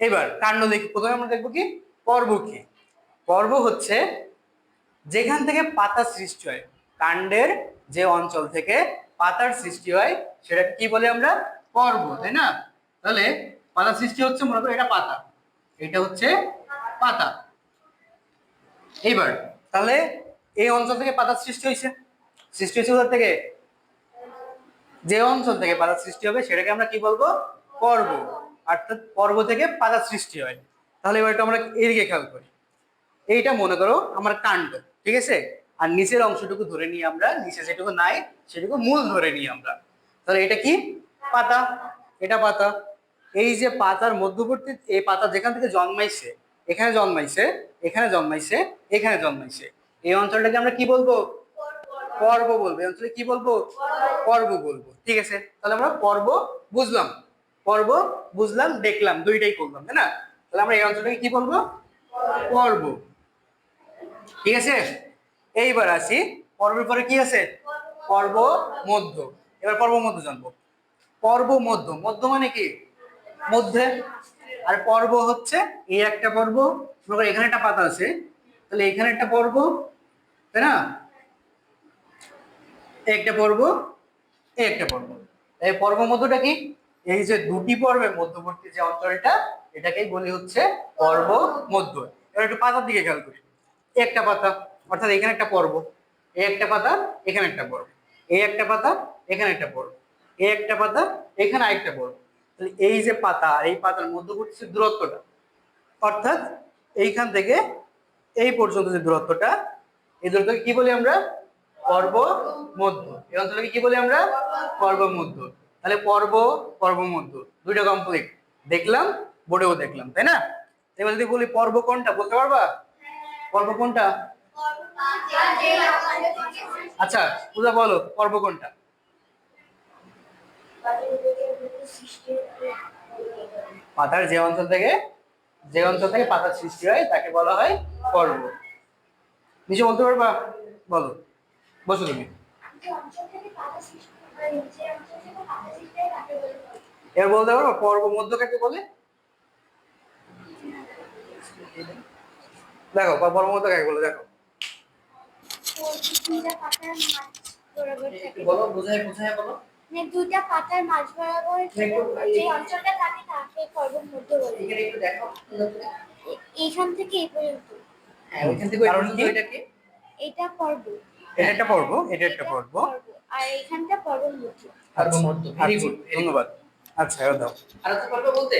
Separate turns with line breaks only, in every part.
এবার কাণ্ড দেখি। প্রথমে আমরা দেখব কি? পর্ব কি? পর্ব হচ্ছে যেখান থেকে পাতা সৃষ্টি হয়, কাণ্ডের যে অঞ্চল থেকে পাতার সৃষ্টি হয় সেটা কি বলে আমরা? পর্ব, তাই না? তাহলে পাতা সৃষ্টি হচ্ছে করো এটা পাতা, এটা হচ্ছে পাতা। এইবার তাহলে এই অঞ্চল থেকে পাতার সৃষ্টি হয়েছে। সৃষ্টি হয়েছে কোথা থেকে? যে অঞ্চল থেকে পাতা সৃষ্টি হবে, সেটাকে আমরা কি বলব? পর্ব। অর্থাৎ পর্ব থেকে পাতা সৃষ্টি হয়। তাহলে এবার আমরা এদিকে খেয়াল করি। এইটা মনে করো আমার কাণ্ড, ঠিক আছে? আর নিচের অংশটুকু ধরে নিই আমরা, নিচে যেটুকু নাই, সেটুকু মূল ধরে নিই আমরা। তাহলে এটা কি? পাতা। এটা পাতা। এই যে পাতার মধ্যবর্তী, এই পাতা যেখান থেকে জন্মাইছে, এখানে জন্মাইছে এখানে জন্মাইছে এখানে জন্মাইছে। এই অঞ্চলটাকে আমরা কি বলব? পর্ব বলব। এই অঞ্চলে কি বলব? পর্ব বলব। ঠিক আছে? তাহলে আমরা পর্ব বুঝলাম। পর্ব বুঝলাম, দেখলাম, দুইটাই করলাম, তাই না? তাহলে আমরা এই অঞ্চলটাকে কি বলব? পর্ব। ঠিক আছে? এইবার আসি, পর্বের পরে কি আছে? পর্ব মধ্য। এবার পর্ব মধ্য জানব। পর্ব মধ্য। মধ্য মানে কি? মধ্যে। আর পর্ব হচ্ছে এই একটা পর্ব। এখানে একটা পাতা আছে। তাহলে এখানে একটা পর্ব, তাই না? একটা পর্ব এই একটা পর্ব। এই পর্ব মধ্যটা কি? এই যে দুটি পর্বের মধ্যবর্তী যে অঞ্চলটা, এটাকেই বলি হচ্ছে পর্ব মধ্য এবার একটু পাতার দিকে খেয়াল করি। একটা পাতা, অর্থাৎ এখানে একটা পর্ব। এই একটা পাতা, এখানে একটা পর্ব। এই একটা পাতা, এখানে একটা পর্ব। এই একটা পাতা, এখানে আরেকটা পর্ব। তাহলে এই যে পাতা, এই পাতার মধ্যবর্তী দূরত্বটা। অর্থাৎ এইখান থেকে এই পর্যন্ত যে দূরত্বটা, এই দূরত্বকে কি বলি আমরা? পর্ব মধ্য এই অঞ্চলকে কি বলি আমরা? পর্ব মধ্য তাহলে পর্ব পর্ব মধ্য। দুইটা কমপ্লিট দেখলাম, বোর্ডেও দেখলাম, তাই না? এবার যদি বলি পর্ব কোনটা, বলতে পারবা? পর্ব কোনটা? আচ্ছা পূজা বলো, পর্ব কোনটা? পাতার যে অঞ্চল থেকে, যে অঞ্চল থেকে পাতার সৃষ্টি হয়, তাকে বলা হয় পর্ব। নিচে বলতে পারবা? বলো। বসো তুমি। এবার বলতে পারব পর্ব মধ্য কাকে বলে? দেখো পর্ব মধ্য কাকে বলে দেখো। বলো বুঝাই বুঝাই বলো।
মানে দুইটা পাতার মাঝ বরাবর যে অঞ্চলটা থাকে তাকে পর্বত মধ্য বলে।
একটু দেখো
এইখান থেকে এই পর্যন্ত।
হ্যাঁ ওইখান থেকে কারণ কি?
এটা পর্ব।
এটা একটা পর্ব এটা একটা পর্ব।
আর এখানটা পর্বত মধ্য
পর্ব মধ্য ভেরি গুড। ধন্যবাদ। আচ্ছা এবার দাও।
আর একটা পারবে বলতে?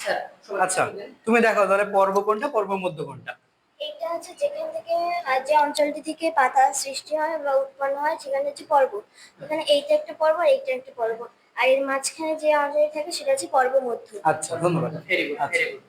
স্যার
আচ্ছা তুমি দেখো তাহলে পর্ব কোনটা পর্ব মধ্য কোনটা?
এটা হচ্ছে যেখান থেকে যে অঞ্চলটি থেকে পাতা সৃষ্টি হয় বা উৎপন্ন হয় সেখানে হচ্ছে পর্ব। এখানে এইটা একটা পর্ব আর এইটা একটা পর্ব। আর এর মাঝখানে যে অঞ্চলটি থাকে সেটা হচ্ছে পর্ব মধ্য
আচ্ছা ধন্যবাদ।
ভেরি গুড
আচ্ছা।
Very good.